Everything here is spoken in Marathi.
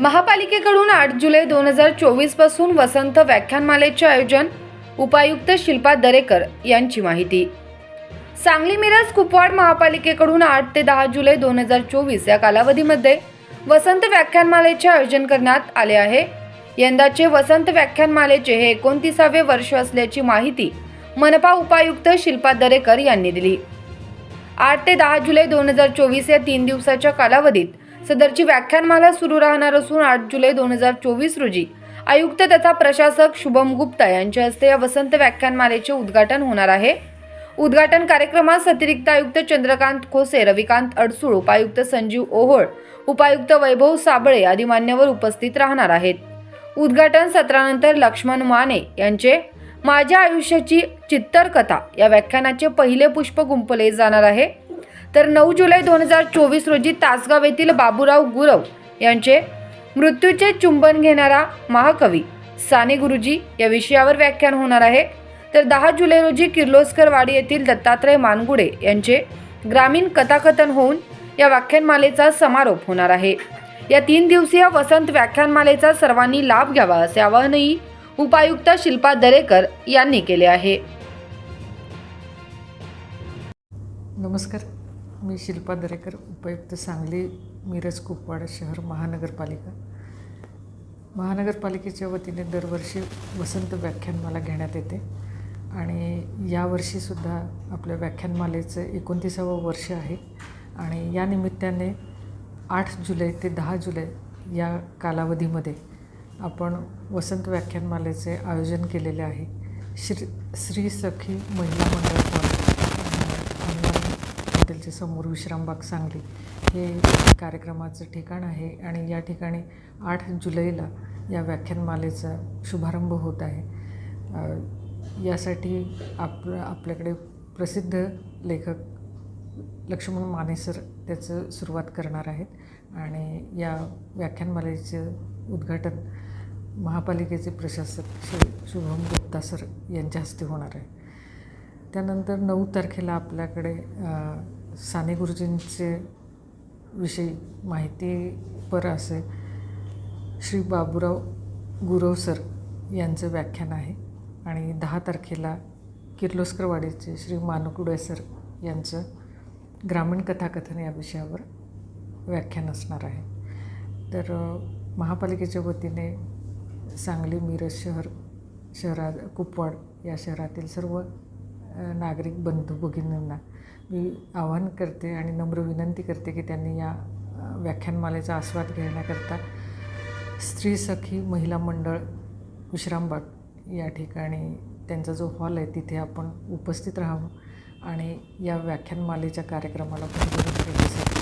महापालिकेकडून आठ जुलै दोन हजार चोवीसपासून वसंत व्याख्यानमालेचे आयोजन उपायुक्त शिल्पा दरेकर यांची माहिती. सांगली मिरज कुपवाड महापालिकेकडून आठ ते दहा जुलै दोन हजार चोवीस या कालावधीमध्ये वसंत व्याख्यानमालेचे आयोजन करण्यात आले आहे. यंदाचे वसंत व्याख्यानमालेचे हे एकोणतीसावे वर्ष असल्याची माहिती मनपा उपायुक्त शिल्पा दरेकर यांनी दिली. आठ ते दहा जुलै दोन हजार चोवीस या तीन दिवसाच्या कालावधीत सदरची व्याख्यानमाला सुरू राहणार असून आठ जुलै दोन हजार चोवीस रोजी. आयुक्त तथा प्रशासक शुभम गुप्ता यांच्या हस्ते या वसंत व्याख्यानमालेचे उद्घाटन होणार आहे. उद्घाटन कार्यक्रमास अतिरिक्त आयुक्त चंद्रकांत खोसे रविकांत अडसूळ उपायुक्त संजीव ओहोळ उपायुक्त वैभव साबळे आदी मान्यवर उपस्थित राहणार आहेत. उद्घाटन सत्रानंतर लक्ष्मण माने यांचे माझ्या आयुष्याची चित्तरकथा या व्याख्यानाचे पहिले पुष्प गुंपले जाणार आहे. तर नऊ जुलै दोन हजार चोवीस रोजी तासगाव येथील बाबूराव गुरव यांचे मृत्यूचे चुंबन घेणारा महाकवी साने गुरुजी या विषयावर व्याख्यान होणार आहे. तर दहा जुलै रोजी किर्लोस्कर वाडी येथील दत्तात्रय मानगुडे यांचे ग्रामीण कथाकथन होऊन या व्याख्यानमालेचा समारोप होणार आहे. या तीन दिवसीय वसंत व्याख्यानमालेचा सर्वांनी लाभ घ्यावा असे आवाहनही उपायुक्त शिल्पा दरेकर यांनी केले आहे. नमस्कार. मी शिल्पा दरेकर उपायुक्त सांगली मिरज कुपवाड शहर महानगरपालिका. महानगरपालिकेच्या वतीने दरवर्षी वसंत व्याख्यानमाला घेण्यात येते आणि यावर्षीसुद्धा आपल्या व्याख्यानमालेचं एकोणतीसावं वर्ष आहे आणि या निमित्ताने आठ जुलै ते दहा जुलै या कालावधीमध्ये आपण वसंत व्याख्यानमालेचे आयोजन केलेले आहे. श्री श्री सखी महिला मंडळ हॉटेलच्या समोर विश्रामबाग सांगली हे कार्यक्रमाचं ठिकाण आहे आणि या ठिकाणी आठ जुलैला या व्याख्यानमालेचा शुभारंभ होत आहे. यासाठी आप आपल्याकडे प्रसिद्ध लेखक लक्ष्मण माने सर त्याचं सुरुवात करणार आहेत आणि या व्याख्यानमालेचं उद्घाटन महापालिकेचे प्रशासक श्री शुभम गुप्ता सर यांच्या हस्ते होणार आहे. त्यानंतर नऊ तारखेला आपल्याकडे साने गुरुजींचे विषयी माहितीपर असे श्री बाबूराव गुरव सर यांचं व्याख्यान आहे. आणि दहा तारखेला किर्लोस्करवाडीचे श्री मानुकुडे सर यांचं ग्रामीण कथाकथन या विषयावर व्याख्यान असणार आहे. तर महापालिकेच्या वतीने सांगली मिरज शहर शहरात कुपवाड या शहरातील सर्व नागरिक बंधू भगिनींना मी आवाहन करते आणि नम्र विनंती करते की त्यांनी या व्याख्यानमालेचा आस्वाद घेण्याकरता स्त्री सखी महिला मंडळ विश्रामबाग या ठिकाणी त्यांचा जो हॉल आहे तिथे आपण उपस्थित राहावं आणि या व्याख्यानमालेच्या कार्यक्रमाला पण